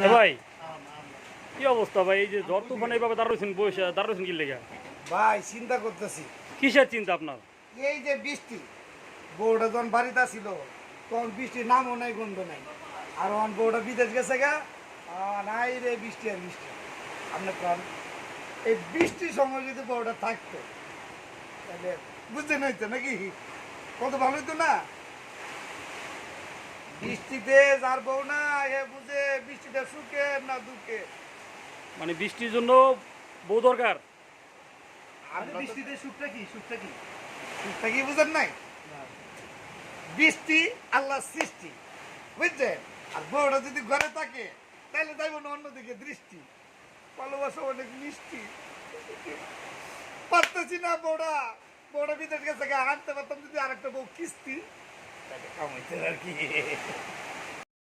ভাই কি অবস্থা ভাই? এই যে ঝড় তুফান এইভাবে দাঁড়াচ্ছেন বসে দাঁড়াচ্ছেন কি লেগে? ভাই চিন্তা করতেছি। কিসের চিন্তা আপনার? এই যে বৃষ্টি বউটা যখন বাড়িতে ছিল তখন বৃষ্টির নামও নাই গন্ধ নাই। আর আমার বউটা বিদেশ গেছে গা নাই রে বৃষ্টি আর বৃষ্টি। আপনার কন? এই বৃষ্টির সময় যদি বউটা থাকতো তাহলে বুঝতে নইতো নাকি? কত ভালো হইতো না? বৃষ্টিতে যার বউ না এ বুঝে বৃষ্টিতে সুখে না দুঃখে। মানে বৃষ্টির জন্য বউ দরকার? আপনি বৃষ্টিতে সুখটা কি? সুখটা কি? সুখটা কি বুঝেন নাই? বৃষ্টি আল্লাহ সৃষ্টি বুঝছেন? আর বউটা যদি ঘরে থাকে তাহলে যাইব না অন্যদিকে দৃষ্টি। ভালোবাসা অনেক মিষ্টি। পারতেছি না বউটা। বউটা বিদেশ গেছে আনতে পারতাম যদি আরেকটা বউ কিস্তি। তাহলে কামাইতে আর কি